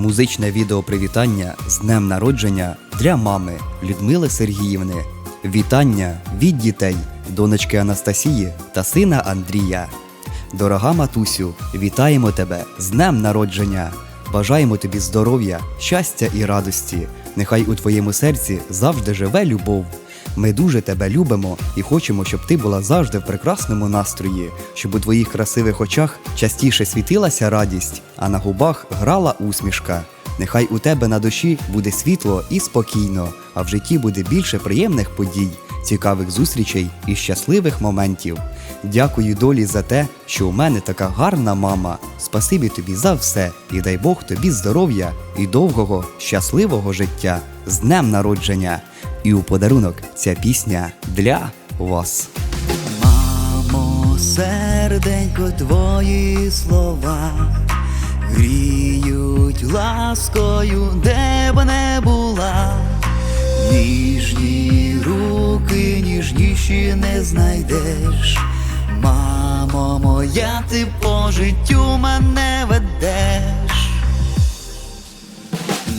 Музичне відео привітання з днем народження для мами Людмили Сергіївни. Вітання від дітей, донечки Анастасії та сина Андрія. Дорога матусю, вітаємо тебе з днем народження. Бажаємо тобі здоров'я, щастя і радості. Нехай у твоєму серці завжди живе любов. Ми дуже тебе любимо і хочемо, щоб ти була завжди в прекрасному настрої, щоб у твоїх красивих очах частіше світилася радість, а на губах грала усмішка. Нехай у тебе на душі буде світло і спокійно, а в житті буде більше приємних подій, цікавих зустрічей і щасливих моментів. Дякую долі за те, що у мене така гарна мама. Спасибі тобі за все і дай Бог тобі здоров'я і довгого, щасливого життя з днем народження. І у подарунок ця пісня для вас. Мамо, серденько, твої слова гріють ласкою, де б не була. Ніжні руки, ніжніші не знайдеш. Мамо моя, ти по життю мене ведеш.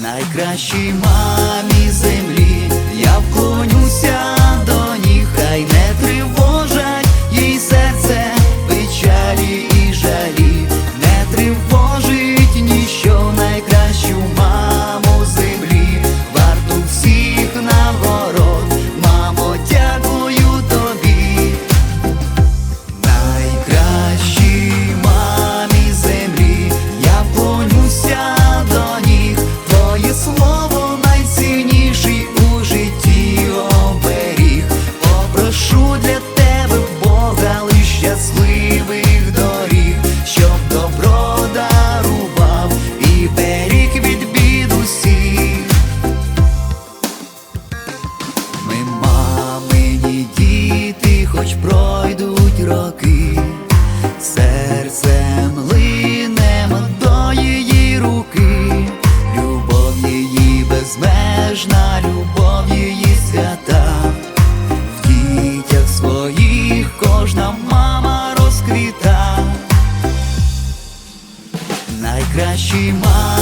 Найкращій мамі землі я вклонюся до ніг, хай не діти, хоч пройдуть роки, серцем линемо до її руки, любов її безмежна, любов її свята, в дітях своїх кожна мама розквіта. Найкращій мамі